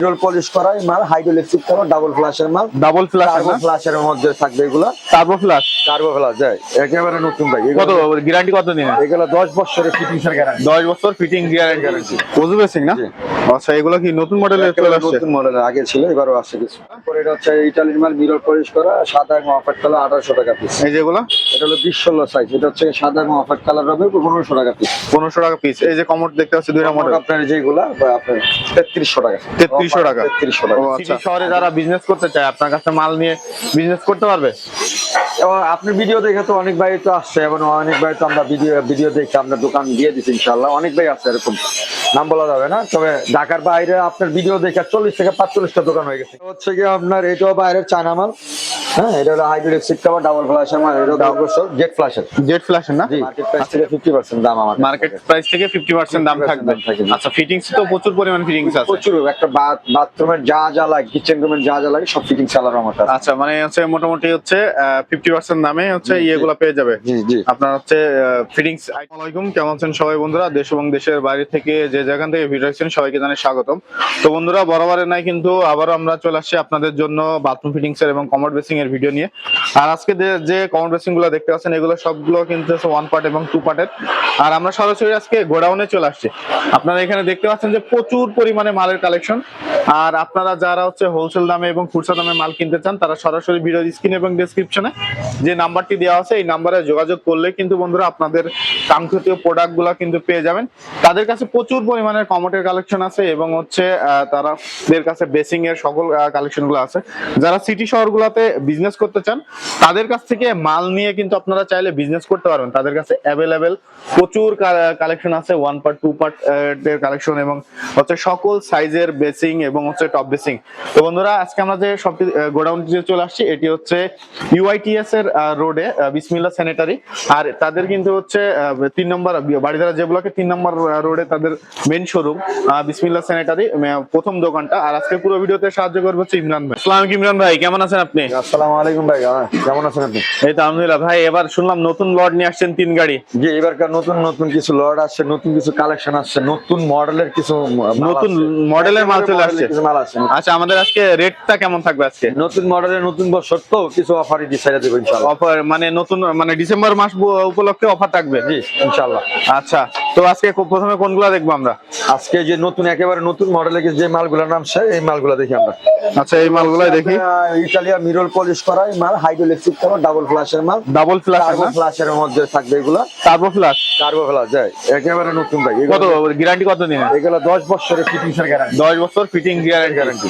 Mirror polish করা মাল hydraulic করা ডাবল ফ্ল্যাশের মাল। ডাবল ফ্ল্যাশ টার্বো ফ্ল্যাশের মধ্যে থাকবে এগুলো। টার্বো ফ্ল্যাশ টার্বো ফ্ল্যাশ যায় একেবারে নতুন ভাই কত গ্যারান্টি কত দিনের? এগুলো দশ বছরের ফিটিং এর গ্যারান্টি দশ বছর ফিটিং গ্যারান্টি বুঝতে পেরেছেন না? আচ্ছা এগুলো কি নতুন মডেলের চলে আসছে? নতুন মডেলের আগে ছিল এবারও আসছে কিছু। তারপরে এটা হচ্ছে ইটালির মাল মিরর পলিশ করা সাদা এবং অফার কালার আঠারোশো টাকা পিস এই যেগুলো এটা হলো বিশ ষোলো সাইজ এটা হচ্ছে সাদা এবং অফার কালার হবে পনেরোশো টাকা পিস পনেরোশো টাকা পিস এই যে কমোড দেখতে পাচ্ছি দুইটা মডেল আপনার যেগুলা বা আপনার তেত্রিশশো টাকা। 3300 টাকা। তেত্রিশশো টাকা। আচ্ছা। শহরে যারা বিজনেস করতে চায় আপনার কাছে মাল নিয়ে বিজনেস করতে পারবে? এবং আপনার ভিডিও দেখে তো অনেক ভাই তো আসছে এবং অনেক ভাই তো আমরা ভিডিও ভিডিও দেখে আমরা দোকান দিয়ে দিচ্ছি ইনশাল্লাহ অনেক ভাই আসছে এরকম নাম বলা যাবে না তবে ঢাকার বাইরে আপনার ভিডিও দেখে চল্লিশ থেকে পাঁচচল্লিশটা দোকান হয়ে গেছে। হচ্ছে কি আপনার এটাও বাইরের চায়না মাল হ্যাঁ এটা হলো হাইড্রোলিক সিট কভার ডাবল ফ্ল্যাশের মাল এটা দশ জেট ফ্ল্যাশের জেট ফ্ল্যাশের না? মার্কেট প্রাইস থেকে ফিফটি পার্সেন্ট দাম আমার মার্কেট প্রাইস থেকে ফিফটি পার্সেন্ট দাম 50% দাম থাকবে। আচ্ছা ফিটিংস তো প্রচুর পরিমাণ ফিটিংস আছে। প্রচুর একটা বাথরুমের যা যা লাগে কিচেন রুমের যা যা লাগে সব আমার আচ্ছা মানে হচ্ছে মোটামুটি হচ্ছে পার্সেন্ট দামে হচ্ছে জি, জি। পেয়ে যাবে। জি জি। আপনার হচ্ছে ফিটিংস আসসালামাইকুম কেমন আছেন সবাই বন্ধুরা? দেশ এবং দেশের বাইরে থেকে যে যেখান থেকে ভিডিও দেখছেন সবাইকে জানাই স্বাগতম। তো বন্ধুরা বরাবরের নাই কিন্তু আবারও আমরা চলে আসছি আপনাদের জন্য বাথরুম ফিটিংস এর এবং কমোড বেসিং এর ভিডিও নিয়ে। আর আজকে যে- যে কমোড বেসিংগুলো দেখতে পাচ্ছেন এগুলো সবগুলো কিন্তু ওয়ান পার্ট এবং টু পার্টের আর আমরা সরাসরি আজকে গোডাউনে চলে আসছি। আপনারা এখানে দেখতে পাচ্ছেন যে প্রচুর পরিমাণে মালের কালেকশন আর আপনারা যারা হচ্ছে হোলসেল দামে এবং খুচরা দামে মাল কিনতে চান তারা সরাসরি ভিডিও স্ক্রিন এবং ডেসক্রিপশনে যে নাম্বারটি দেওয়া আছে, এই নাম্বারে যোগাযোগ করলে কিন্তু বন্ধুরা আপনাদের কাঙ্ক্ষিত প্রোডাক্টগুলা কিন্তু পেয়ে যাবেন। তাদের কাছে প্রচুর পরিমাণের কমোটের কালেকশন আছে এবং হচ্ছে তাদের কাছে বেসিং এর সকল কালেকশনগুলো আছে। যারা সিটি শহরগুলোতে বিজনেস করতে চান, তাদের কাছ থেকে মাল নিয়ে কিন্তু আপনারা চাইলে বিজনেস করতে পারবেন। তাদের কাছে অ্যাভেলেবেল প্রচুর কালেকশন আছে ওয়ান পার্ট টু পার্ট এর কালেকশন এবং হচ্ছে সকল সাইজের বেসিং এবং হচ্ছে টপ বেসিং। তো বন্ধুরা, আজকে আমরা যে সব গোডাউন চলে আসছি, এটি হচ্ছে ইউআইটিএস এর রোডে বিসমিল্লা স্যানিটারি আর তাদের কিন্তু হচ্ছে তিন নম্বর বাড়িধারা যে ব্লকে তিন নম্বর রোডে তাদের মেন শোরুম বিসমিল্লা স্যানিটারি প্রথম দোকানটা। আর আজকে পুরো ভিডিওতে সাহায্য করবে হচ্ছে ইমরান ভাই। আসসালামু ইমরান ভাই কেমন আছেন আপনি? আসসালামু আলাইকুম ভাই কেমন আছেন আপনি? এই তো আলহামদুলিল্লাহ। ভাই এবার শুনলাম নতুন লট নিয়ে আসছেন তিন গাড়ি। জি এবারকার নতুন নতুন কিছু লর্ড আসছে নতুন কিছু কালেকশন আসছে নতুন মডেলের কিছু নতুন মডেলের মাল চলে আসছে। আচ্ছা আমাদের আজকে রেটটা কেমন থাকবে আজকে? নতুন মডেলের নতুন বছর তো কিছু অফারই ডিসাইড দেবো ইনশাআল্লাহ। অফার মানে নতুন মানে ডিসেম্বর মাস উপলক্ষে অফার থাকবে। জি ইনশাআল্লাহ। আচ্ছা তো আজকে প্রথমে কোনগুলো দেখব আমরা? আজকে যে নতুন একেবারে নতুন মডেলের যে মালগুলোর নাম সে এই মালগুলো দেখি আমরা। আচ্ছা এই মালগুলাই দেখি। ইটালিয়া মিরর পলিশ করা এই মাল হাইড্রোলিক করা ডাবল ফ্ল্যাশের মাল। ডাবল ফ্ল্যাশ টার্বো ফ্ল্যাশের মধ্যে থাকবে এগুলো। টার্বো ফ্ল্যাশ টার্বো ফ্ল্যাশ যায় একেবারে নতুন ভাই কত? গ্যারান্টি কত দিনের এগুলো দশ বছরের ফিটিং এর গ্যারান্টি দশ বছর ফিটিং গ্যারান্টি গ্যারান্টি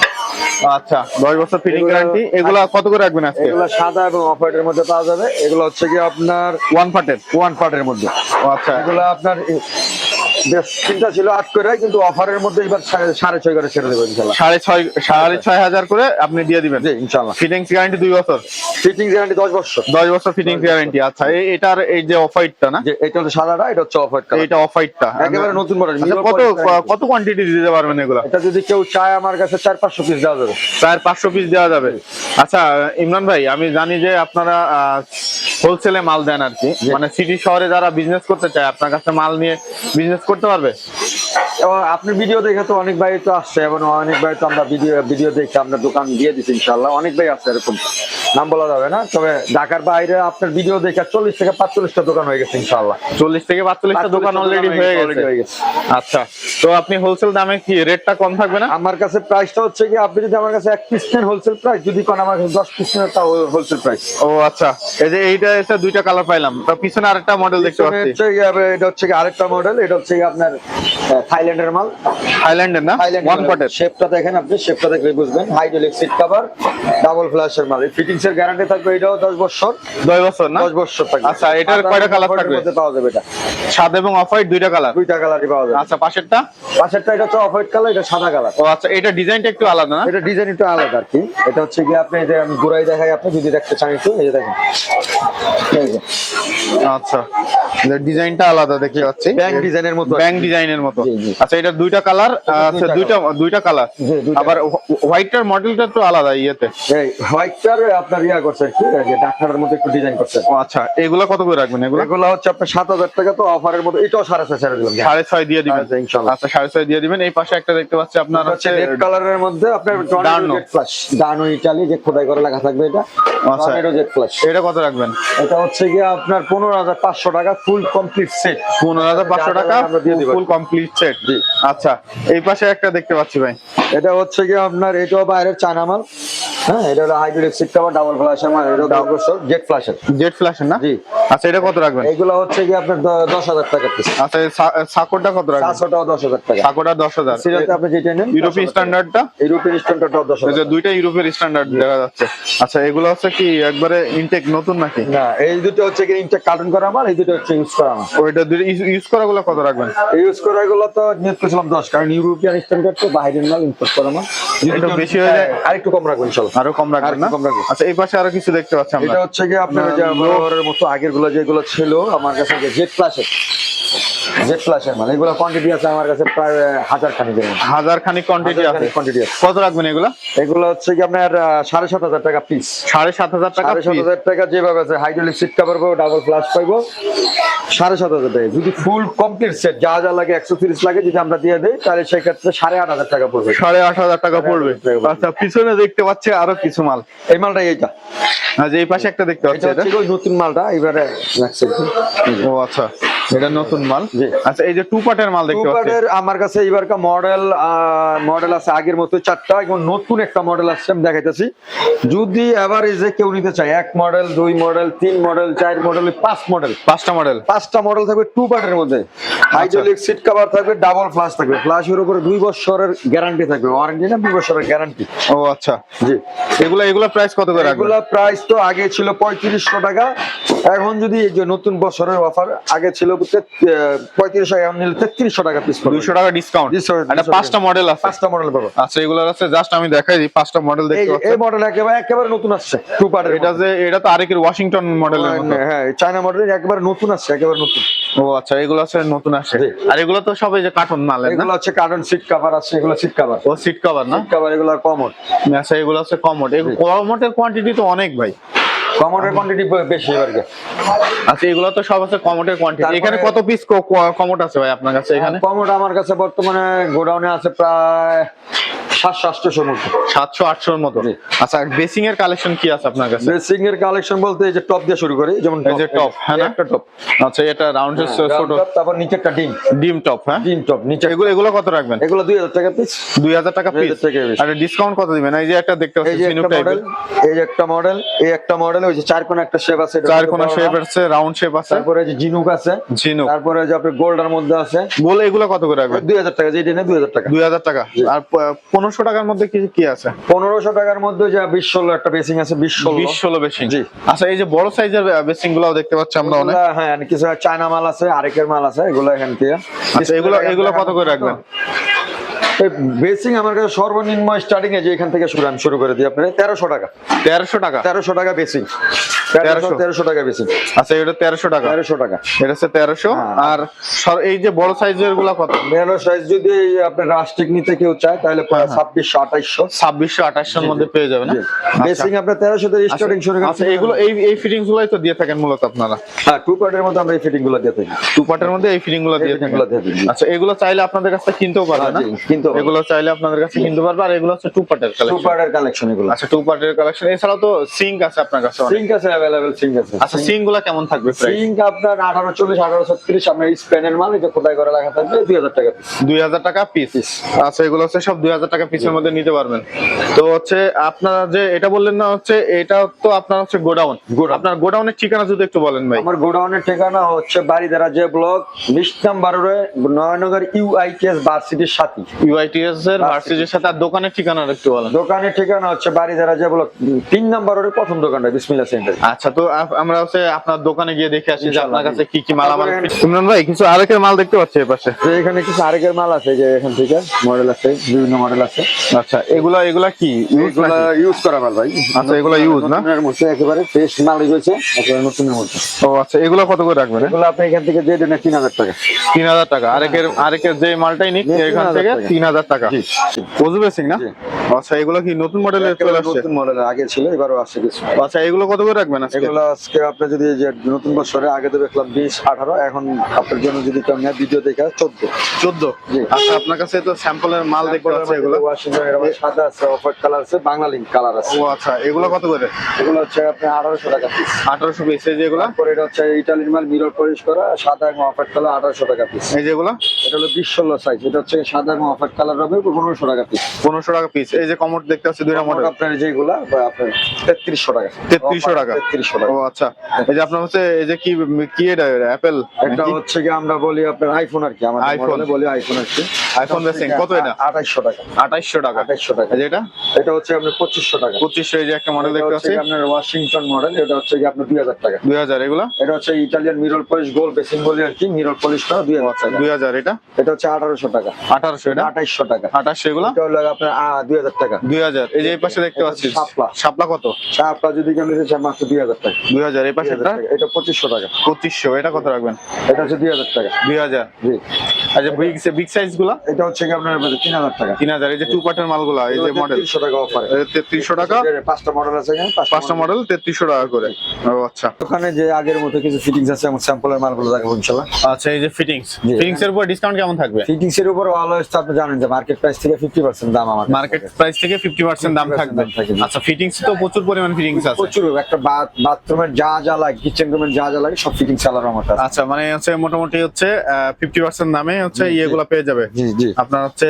আচ্ছা দশ বছর ফিটিং গ্যারান্টি এগুলা কত করে রাখবেন আজকে? এগুলো সাদা এবং অফ হোয়াইটের মধ্যে পাওয়া যাবে। এগুলো হচ্ছে কি আপনার ওয়ান পার্টের ওয়ান পার্টের মধ্যে। আচ্ছা। এগুলো আপনার চিন্তা ছিল আট করে কিন্তু অফারের মধ্যে এবার সাড়ে- ছয় করে ছেড়ে দেবো ইনশাল্লাহ। সাড়ে ছয় সাড়ে ছয় হাজার করে আপনি দিয়ে দিবেন? জি ইনশাল্লাহ। ফিটিংস গ্যারান্টি দুই বছর? ফিটিং গ্যারান্টি দশ বছর। দশ বছর ফিটিং গ্যারান্টি আচ্ছা এটার এই যে অফ হোয়াইটটা না এটা হচ্ছে সাদাটা এটা হচ্ছে অফ অফ হোয়াইটটা একেবারে নতুন মডেল আচ্ছা, কত কত কোয়ান্টিটি দিতে পারবেন এগুলো? এটা যদি কেউ চায় আমার কাছে চার পাঁচশো পিস দেওয়া যাবে। প্রায় পাঁচশো পিস দেওয়া যাবে। আচ্ছা ইমরান ভাই আমি জানি যে আপনারা হোলসেলে মাল দেন আর কি। মানে সিটি শহরে যারা বিজনেস করতে চায় আপনার কাছে মাল নিয়ে বিজনেস করতে পারবে? এবং আপনি ভিডিও দেখে তো অনেক ভাই তো আসছে এবং অনেক ভাই তো আমরা ভিডিও ভিডিও দেখে আমরা দোকান দিয়ে দিচ্ছি ইনশাল্লাহ অনেক ভাই আসছে এরকম নাম বলা যাবে না তবে ঢাকার বাইরে আপনার ভিডিও দেখে চল্লিশ থেকে পাঁচচল্লিশটা দোকান হয়ে গেছে ইনশাল্লাহ চল্লিশ থেকে পাঁচচল্লিশটা দোকান অলরেডি হয়ে গেছে। আচ্ছা তো আপনি হোলসেল দামে কি রেটটা কম থাকবে না? আমার কাছে প্রাইসটা হচ্ছে কি আপনি যদি আমার কাছে এক পিস নেন হোলসেল প্রাইস যদি কোন আমার কাছে দশ পিস নেন তা হোলসেল প্রাইস ও আচ্ছা এই যে এইটা এসে দুইটা কালার পাইলাম তো পিছনে আরেকটা মডেল দেখতে পাচ্ছি। এটা হচ্ছে কি আরেকটা মডেল এটা হচ্ছে কি আপনার থাইল্যান্ডের মাল। থাইল্যান্ডের না? ওয়ান পটের শেপটা দেখেন আপনি শেপটা দেখলে বুঝবেন। হাইড্রোলিক সিট কভার ডাবল ফ্ল্যাশের মাল। এই ফিটিংস এর গ্যারান্টি থাকবে এটাও দশ বছর। দশ বছর না? দশ বছর থাকবে। আচ্ছা, এটার কয়টা এর থাকবে? পাওয়া যাবে এটা। সাদা এবং অফ হোয়াইট দুইটা কালার দুইটা কালারই পাওয়া যাবে। আচ্ছা পাশেরটা? পাশেরটা এটা হচ্ছে অফ হোয়াইট কালার এটা সাদা কালার ও আচ্ছা এটা ডিজাইনটা একটু আলাদা না? এটা ডিজাইন একটু আলাদা আর কি। এটা হচ্ছে কি আপনি যে আমি ঘুরাই দেখাই আপনি যদি দেখতে চান একটু এই যে দেখেন। আচ্ছা। ডিজাইনটা আলাদা দেখতে পাচ্ছি। ব্যাংক ডিজাইনের মতো ব্যাংক ডিজাইনের মতো। আচ্ছা এটা দুইটা কালার আচ্ছা দুইটা দুইটা কালার। আবার হোয়াইটটার মডেলটা তো আলাদা ইয়েতে। এই হোয়াইটটার আপনার ইয়া করছে যে ডাক্তারের মধ্যে একটু ডিজাইন করছে। আচ্ছা এগুলা কত করে রাখবেন এগুলো? এগুলো হচ্ছে আপনার সাত হাজার টাকা তো অফারের মধ্যে এটাও সাড়ে ছয় ছেড়ে দিলাম। সাড়ে ছয় দিয়ে দিবেন। আচ্ছা, আচ্ছা সাড়ে ছয় দিয়ে দিবেন। এই পাশে একটা দেখতে পাচ্ছি আপনার হচ্ছে রেড কালারের মধ্যে আপনার ডানো। জেড ফ্ল্যাশ ডানো ইটালি যে খোদাই করে লেখা থাকবে এটা। আচ্ছা। টর্নেডো জেড ফ্ল্যাশ এটা কত রাখবেন? এটা হচ্ছে গিয়ে আপনার পনেরো হাজার পাঁচশো টাকা ফুল কমপ্লিট সেট পনেরো হাজার পাঁচশো টাকা। ফুল কমপ্লিট সেট জি। আচ্ছা এই পাশে একটা দেখতে পাচ্ছি ভাই। এটা হচ্ছে গিয়ে আপনার এটাও বাইরের চায়না মাল। হ্যাঁ এটা হলো হাইড্রোলিক সিট কভার ডাবল ফ্ল্যাশের মাল এটা জেড ফ্ল্যাশের জেট ফ্ল্যাশের না? জি। আচ্ছা এটা কত রাখবেন? এগুলো হচ্ছে গিয়ে আপনার টাকা পিস আচ্ছা কত রাখবেন? টাকা। আপনি যেটা নেন ইউরোপিয়ান স্ট্যান্ডার্ডটা এই যে দুইটা ইউরোপের স্ট্যান্ডার্ড দেখা যাচ্ছে। আচ্ছা এগুলো হচ্ছে কি একবারে ইনটেক নতুন নাকি? না এই দুটো হচ্ছে গিয়ে ইনটেক কার্টন করা মাল এই দুটো হচ্ছে ইউজ করা মাল ওইটা দুটো ইউজ করা গুলো কত রাখবেন? ইউজ করা গুলো তো নিয়োগ করেছিলাম দশ কারণ ইউরোপিয়ান স্ট্যান্ডার্ড তো বাইরের মাল ইম্পোর্ট করা মাল একটু বেশি হয়ে যায়। আর একটু কম রাখবেন চলো। আরও কম রাখবেন না? কম রাখবেন আচ্ছা এই পাশে আরও কিছু দেখতে পাচ্ছি আমরা। এটা হচ্ছে কি আপনার যে আমার মতো আগেরগুলো যেগুলো ছিল আমার কাছে জেড ফ্ল্যাশের জেড ফ্ল্যাশের মাল। এগুলো কোয়ান্টিটি আছে আমার কাছে প্রায় হাজার খানিক হাজার খানিক কোয়ান্টিটি আছে। কোয়ান্টিটি আছে। কত রাখবেন এগুলো? এগুলো হচ্ছে কি আপনার সাড়ে সাত হাজার টাকা পিস সাড়ে সাত হাজার টাকা সাড়ে সাত হাজার টাকা যেভাবে আছে হাইড্রোলিক সিট কাভার পাবো ডাবল ফ্লাশ পাইবো সাড়ে সাত হাজার টাকা যদি ফুল কমপ্লিট সেট যা যা লাগে একশো তিরিশ লাগে যদি আমরা দিয়ে দিই তাহলে সেক্ষেত্রে সাড়ে আট হাজার টাকা পড়বে। সাড়ে আট হাজার টাকা পড়বে। আচ্ছা পিছনে দেখতে পাচ্ছি আরও কিছু মাল। এই মালটা এইটা? আচ্ছা এই পাশে একটা দেখতে পাচ্ছি এটা নতুন মালটা এবারে ও আচ্ছা। এটা নতুন মাল। আচ্ছা এই যে টু পার্টের মাল দেখতে পাচ্ছি। আমার কাছে এবারকার মডেল মডেল আছে আগের মতো চারটা এবং নতুন একটা মডেল আসছে আমি দেখাইতেছি। যদি এভারেজে কেউ নিতে চায় এক মডেল দুই মডেল তিন মডেল চার মডেল পাঁচ মডেল পাঁচটা মডেল পাঁচটা মডেল থাকবে টু পার্টের মধ্যে। হাইড্রোলিক সিট কভার থাকবে ডাবল ফ্লাশ থাকবে। ফ্লাশের উপরে দুই বছরের গ্যারান্টি থাকবে। ওয়ারেন্টি না দুই বছরের গ্যারান্টি ও আচ্ছা। জি। এগুলো এগুলো প্রাইস কত করে এগুলা প্রাইস তো আগে ছিল পঁয়ত্রিশশো টাকা। এখন যদি এই যে নতুন বছরের অফার আগে ছিল পঁয়ত্রিশশো এখন নিলে তেত্রিশশো টাকা পিস দুইশো টাকা ডিসকাউন্ট এটা পাঁচটা মডেল আছে। পাঁচটা মডেল পাবো। আচ্ছা এগুলো আছে জাস্ট আমি দেখাই দিই পাঁচটা মডেল দেখতে এই মডেল একেবারে একেবারে নতুন আসছে টু পার্টের এটা যে এটা তো আরেকের ওয়াশিংটন মডেল হ্যাঁ চায়না মডেল একেবারে নতুন আসছে একেবারে নতুন। ও আচ্ছা এগুলো আছে নতুন আসে। আর এগুলো তো সবাই যে কার্টুন মাল এগুলো হচ্ছে কার্টন সিট কভার আছে এগুলো সিট কভার ও সিট কভার না? সিট কভার এগুলো কমন আচ্ছা এগুলো আছে কমোড এই কমোডের কোয়ান্টিটি তো অনেক ভাই। কোয়ান্টিটি বেশি এবার আচ্ছা এগুলো তো সব আছে কমোডের কোয়ান্টিটি এখানে কত পিস কমোড আছে ভাই আপনার কাছে এখানে? কমোড আমার কাছে বর্তমানে গোডাউনে আছে প্রায় সাতশো আটশোশোর মতো। সাতশো আটশোর মতো। আচ্ছা বেসিং এর কালেকশন কি আছে আপনার কাছে? বেসিং এর কালেকশন বলতে এই যে টপ দিয়ে শুরু করি যেমন এই যে top, হ্যাঁ একটা টপ আচ্ছা এটা রাউন্ড ছোট তারপর নিচে একটা ডিম। ডিম টপ হ্যাঁ? ডিম টপ নিচে এগুলো এগুলো কত রাখবেন? এগুলো দুই হাজার টাকা পিস দুই হাজার টাকা পিস 2000 টাকা piece। আর ডিসকাউন্ট কত দিবেন? এই যে একটা দেখতে এই পাচ্ছি যে ঝিনুক একটা মডেল টাইপের এই যে একটা মডেল এই একটা মডেল ওই যে চার কোণা একটা শেপ আছে চার কোনা শেপ আছে রাউন্ড শেপ আছে। তারপরে যে জিনুক আছে। ঝিনুক তারপরে যে আপনার গোল্ডের মধ্যে আছে। বলে এগুলো কত করে রাখবেন? দুই হাজার টাকা যেটা দুই হাজার টাকা। দুই হাজার টাকা। আর পনেরোশো টাকার মধ্যে কি কি আছে? পনেরোশো টাকার মধ্যে যা বিশ ষোলো একটা বেসিং আছে বিশ ষোলো। বিশ ষোলো বেশি জি। আচ্ছা এই যে বড় সাইজের বেসিং গুলাও দেখতে পাচ্ছি আমরা অনেক। হ্যাঁ কিছু চায়না মাল আছে আরেকের মাল আছে এগুলো এখান থেকে আচ্ছা এগুলো এগুলো কত করে রাখবেন? বেসিং আমার কাছে সর্বনিম্ন স্টার্টিং এ যে এখান থেকে শুরু আমি শুরু করে দিই আপনার তেরোশো টাকা। তেরোশো টাকা? তেরোশো টাকা বেসিং। 1300 তেরোশো টাকা বেসিং। আচ্ছা এটা তেরোশো টাকা। তেরোশো টাকা। এটা হচ্ছে তেরোশো। হ্যাঁ। আর এই যে বড় সাইজেরগুলা কত? মেলো সাইজ যদি আপনার রাস্টিক নিতে কেউ চায় তাহলে হ্যাঁ, ছাব্বিশশো আঠাইশশো। ছাব্বিশশো আঠাশশোর মধ্যে পেয়ে যাবে। বেসিং আপনার তেরোশো থেকে স্টার্টিং শুরু আচ্ছা এগুলো এই এই ফিটিংস গুলাই তো দিয়ে থাকেন মূলত আপনারা? হ্যাঁ টু পার্টের মধ্যে আমরা এই ফিটিংগুলো দিয়ে থাকি। টু পার্টের মধ্যে এই ফিটিংগুলো দিয়ে fitting থাকেন। গুলো দিয়ে থাকি। আচ্ছা এগুলো চাইলে আপনাদের কাছে কিনতেও পারবে না? জি, কিনতেও পারবে। এগুলো চাইলে আপনাদের কাছে কিনতে পারবে আর এগুলো হচ্ছে টু পার্টের টু পার্টের কালেকশন এগুলো। আচ্ছা টু পার্টের কালেকশন এছাড়াও তো সিঙ্ক আছে আপনার কাছে সিঙ্ক আছে অ্যাভেলেবেল সিঙ্ক আছে। আচ্ছা সিঙ্কগুলা কেমন থাকবে প্রাইস সিঙ্ক আপনার আঠারো চল্লিশ আঠারো ছত্রিশ আপনার স্পেনের মাল এটা কোথায় করে লেখা থাকবে দুই হাজার টাকা পিস দুই হাজার টাকা পিস আচ্ছা এগুলো হচ্ছে সব দুই হাজার টাকা পিসের মধ্যে নিতে পারবেন। তো হচ্ছে আপনারা যে এটা বললেন না হচ্ছে এটা তো আপনার হচ্ছে গোডাউন। আপনার গোডাউনের ঠিকানা যদি একটু বলেন ভাই। আমার গোডাউনের ঠিকানা হচ্ছে বাড়িদারা যে ব্লক বিশ নাম্বার নয়নগর ইউআইটিএস ভার্সিটির সাথী। ইউআই ওয়াইটিএস এর ভার্সিটির সাথে আর দোকানের ঠিকানা একটু বলেন। দোকানের ঠিকানা হচ্ছে বাড়ি যে ব্লক তিন নম্বর রোডের প্রথম দোকানটা বিসমিল্লা সেন্টার। আচ্ছা তো আমরা হচ্ছে আপনার দোকানে গিয়ে দেখে আসি যে আপনার কাছে কি কি মালামাল তারপরে- ইমরান ভাই কিছু আরেকের মাল দেখতে পাচ্ছি এই পাশে। এখানে কিছু আরেকের মাল আছে যে এখান থেকে মডেল আছে বিভিন্ন মডেল আছে। আচ্ছা এগুলা এগুলা কি? এগুলা ইউজ করা মাল ভাই। আচ্ছা, এগুলা না? মধ্যে একেবারে ফ্রেশ মাল রয়েছে একেবারে নতুনের মধ্যে। ও আচ্ছা এগুলা কত করে রাখবেন? এগুলো আপনি এখান থেকে দিয়ে দেন টাকা। তিন হাজার টাকা। আরেকের আরেকের যে মালটাই নিক এখান থেকে। তিন হাজার টাকা বেসিং না? আচ্ছা এগুলো কি নতুন মডেলের চলে আসছে? নতুন মডেল আগে ছিল এবারও আসছে কিছু। আচ্ছা এগুলো কত করে রাখবেন আজকে? এগুলো আজকে আপনি যদি যে নতুন বছরে আগে তো দেখলাম বিশ আঠারো এখন আপনার জন্য যদি কেউ নেয় ভিডিও দেখে চোদ্দ। চোদ্দ? আচ্ছা আপনার কাছে তো স্যাম্পলের মাল দেখতে পাচ্ছি এগুলো। সাদা আছে অফ কালার আছে বাংলা লিঙ্ক কালার আছে। ও আচ্ছা এগুলো কত করে? এগুলো হচ্ছে আপনি আঠারোশো টাকা পিস আঠারোশো পিস এই যেগুলো তারপরে এটা হচ্ছে ইটালির মাল মিরর পলিশ করা সাদা এবং অফ কালার আঠারোশো টাকা পিস এই যেগুলো এটা হলো বিশ ষোলো সাইজ এটা হচ্ছে সাদা এবং অফ কালার হবে পনেরোশো টাকা পিস পনেরোশো টাকা পিস এই যে কমোড দেখতে পাচ্ছি দুইটা মডেল আপনার যেগুলা আপনার তেত্রিশশো টাকা। 3300 টাকা। তেত্রিশশো টাকা। ও আচ্ছা। এই যে আপনার হচ্ছে এই যে কি কি এটা অ্যাপেল একটা হচ্ছে কি আমরা বলি আপনার আইফোন আর কি আমাদের iPhone। বলি আইফোন আর কি। আইফোন বেসিং কত এটা? আঠাইশশো টাকা। আঠাইশশো টাকা। আঠাইশশো টাকা। এই যে এটা? এটা হচ্ছে আপনার পঁচিশশো টাকা। পঁচিশশো এই যে একটা মডেল এটা দেখতে পাচ্ছি। আপনার ওয়াশিংটন মডেল এটা হচ্ছে কি আপনার দুই হাজার টাকা। দুই হাজার এগুলো? এটা হচ্ছে ইটালিয়ান মিরর পলিশ গোল বেসিং বলি আর কি মিরর পলিশ করা দুই হাজার টাকা। দুই হাজার এটা? এটা হচ্ছে আঠারোশো টাকা। আঠারোশো এটা এটা? আঠাইশশো টাকা। আঠাশশো এগুলো? আপনার দুই হাজার টাকা। দুই হাজার এই যে এই পাশে দেখতে পাচ্ছি হচ্ছে শাপলা। শাপলা কত? যদি মাত্র দুই হাজার টাকা। দুই হাজার এই পাশে এটা পঁচিশশো টাকা। পঁচিশশো এটা কত রাখবেন? এটা হচ্ছে দুই হাজার টাকা। দুই হাজার জি আচ্ছা বিগ বিগ সাইজগুলা? এটা হচ্ছে আপনার তিন হাজার টাকা। তিন হাজার এই যে টু পার্টের মালগুলা এই যে মডেল তিনশো টাকা অফার তেত্রিশশো টাকা। পাঁচটা মডেল আছে পাঁচটা মডেল তেত্রিশশো টাকা করে। ও আচ্ছা। ওখানে যে আগের মতো কিছু ফিটিংস আছে আমার স্যাম্পলের মালগুলো ইনশাল্লাহ আচ্ছা এই যে ফিটিংস জি। ফিটিংস এর উপর ডিসকাউন্ট কেমন থাকবে? ফিটিংস এর উপর অলওয়েজ তো আপনি জানেন যে মার্কেট প্রাইস থেকে ফিফটি পার্সেন্ট দাম আমার মার্কেট প্রাইস থেকে ফিফটি পার্সেন্ট দাম 50% দাম থাকবে। আচ্ছা ফিটিংস তো প্রচুর পরিমাণ ফিটিংস আছে। প্রচুর একটা বাথরুমের যা যা লাগে কিচেন রুমের যা যা লাগে সব ফিটিংস চালানো আমার কাছে। আচ্ছা মানে হচ্ছে মোটামুটি হচ্ছে ফিফটি পার্সেন্ট দামে হচ্ছে ইয়েগুলো পেয়ে যাবে। জি জি। আপনার হচ্ছে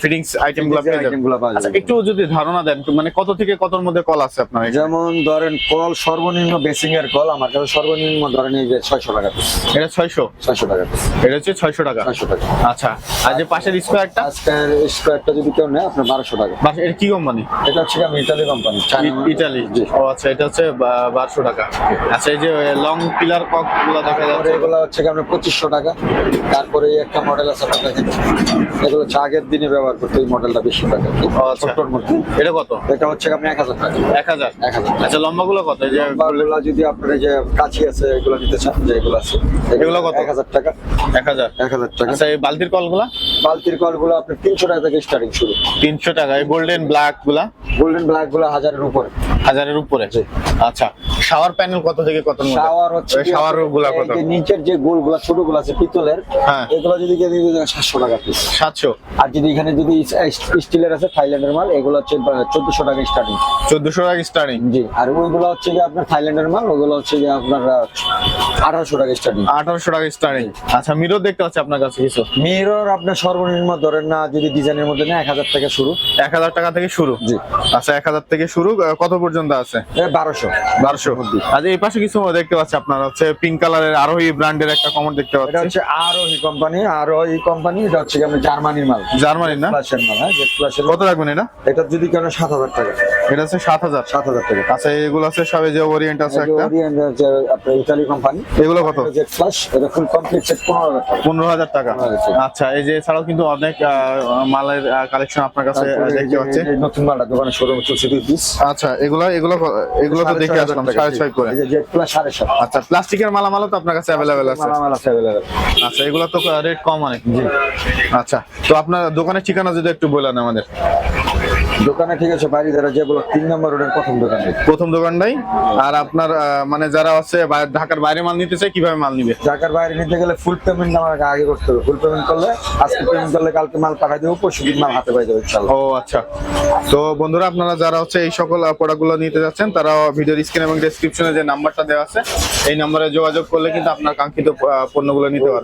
ফিটিংস আইটেমগুলো পেয়ে যাবে। আচ্ছা একটু যদি ধারণা দেন মানে কত থেকে কতর মধ্যে কল আছে আপনার যেমন ধরেন কল সর্বনিম্ন বেসিং এর কল আমার কাছে সর্বনিম্ন ধরেন এই যে ছয়শো টাকা এটা ছয়শো? ছয়শো টাকা এটা হচ্ছে ছয়শো টাকা। ছয়শো টাকা। আচ্ছা আর যে পাশের স্কোয়ারটা আজকের স্কোয়ারটা যদি কেউ নেয় আপনার বারোশো টাকা। এটা কি কোম্পানি এটা হচ্ছে আমি ইটালি কোম্পানি ইটালি ও আচ্ছা এটা হচ্ছে বারোশো টাকা। আচ্ছা এই যে লং পিলার ককগুলো দেখা যাচ্ছে। এগুলো হচ্ছে আপনার পঁচিশশো টাকা। তারপরে একটা মডেল আছে আপনার দেখেন এগুলো হচ্ছে আগের দিনে ব্যবহার করতে এই মডেলটা বেশি টাকা। আচ্ছা। ছোট্টর মধ্যে। এটা কত? এটা হচ্ছে আপনি এক হাজার টাকা। এক হাজার? এক হাজার আচ্ছা লম্বা গুলো কত যে এগুলো যদি আপনার যে কাছি আছে এগুলো নিতে চান যে এগুলো আছে এগুলো কত? এক হাজার টাকা। এক হাজার। এক হাজার টাকা। আচ্ছা এই বালতির কলগুলা? বালতির কলগুলো আপনার তিনশো টাকা থেকে স্টার্টিং শুরু। তিনশো টাকা গোল্ডেন ব্ল্যাকগুলা? গোল্ডেন ব্ল্যাকগুলা হাজারের উপরে। হাজারের উপরে? আচ্ছা শাওয়ার প্যানেল কত থেকে কত শাওয়ার হচ্ছে শাওয়ারগুলা কত? যে নিচের যে গোলগুলা ছোটগুলো আছে পিতলের হ্যাঁ। এগুলো যদি কেউ নিতে চায় সাতশো টাকা পিস সাতশো? আর যদি এখানে যদি স্টিলের আছে থাইল্যান্ডের মাল এগুলো হচ্ছে চোদ্দশো টাকা স্টার্টিং চোদ্দশো টাকা স্টার্টিং জি আর ওইগুলো হচ্ছে কি আপনার থাইল্যান্ডের মাল ওগুলো হচ্ছে কি আপনার আঠারোশো টাকা স্টার্টিং আঠারোশো টাকা স্টার্টিং আচ্ছা মিরর দেখতে পাচ্ছি আপনার কাছে কিছু। মিরর আপনার সর্বনিম্ন ধরেন না যদি ডিজাইনের মধ্যে নেয় এক হাজার টাকা শুরু। এক হাজার টাকা থেকে শুরু? জি। আচ্ছা এক হাজার থেকে শুরু কত পর্যন্ত আছে? বারোশো। বারোশো। আচ্ছা এই পাশে কিছু দেখতে পাচ্ছি আপনার হচ্ছে পিঙ্ক কালারের আরোহী ব্র্যান্ডের একটা কমর দেখতে এটা পাচ্ছি। হচ্ছে আরোহী কোম্পানি আরোহী কোম্পানি এটা হচ্ছে আপনার জার্মানির মাল। জার্মানির না? মাল হ্যাঁ কত রাখবেন এটা? এটা যদি কেন সাত হাজার টাকা। এটা হচ্ছে সাত হাজার? সাত হাজার টাকা। আচ্ছা এগুলো আছে সবে যে ওরিয়েন্ট আছে একটা? Orient হচ্ছে আপনার ইতালি কোম্পানি এগুলো কত? প্লাস এটা ফুল কমপ্লিট সেট পনেরো হাজার টাকা। পনেরো হাজার টাকা। 15,000 টাকা। আচ্ছা এই যে এছাড়াও কিন্তু অনেক মালের কালেকশন আপনার কাছে দেখতে পাচ্ছি। নতুন মালটা দোকানে শোরুম চলছে আচ্ছা এগুলো এগুলো এগুলো তো দেখে আসলাম সাড়ে ছয় করে। আচ্ছা প্লাস্টিকের মালামালও তো আপনার কাছে অ্যাভেলেবেল আছে? আচ্ছা এগুলো তো রেট কম অনেক। আচ্ছা তো আপনার দোকানের ঠিকানা যদি একটু বলেন আমাদের। দোকানে ঠিক আছে বাড়ি যারা যে বলো তিন নম্বর রোডের প্রথম দোকানে প্রথম দোকানটাই? আর আপনার মানে যারা হচ্ছে ঢাকার বাইরে মাল নিতে চায় কীভাবে মাল নিবে? ঢাকার বাইরে নিতে গেলে ফুল পেমেন্ট আমাকে আগে করতে হবে। ফুল পেমেন্ট করলে আজকে পেমেন্ট করলে কালকে মাল পাঠাই দেবো পরশু দিন মাল হাতে পাই যাবে ও আচ্ছা। তো বন্ধুরা আপনারা যারা হচ্ছে এই সকল প্রোডাক্টগুলো নিতে যাচ্ছেন তারা ভিডিওর স্ক্রিন এবং ডেসক্রিপশনে যে নাম্বারটা দেওয়া আছে এই নাম্বারে যোগাযোগ করলে কিন্তু আপনার কাঙ্ক্ষিত পণ্যগুলো নিতে পারবেন।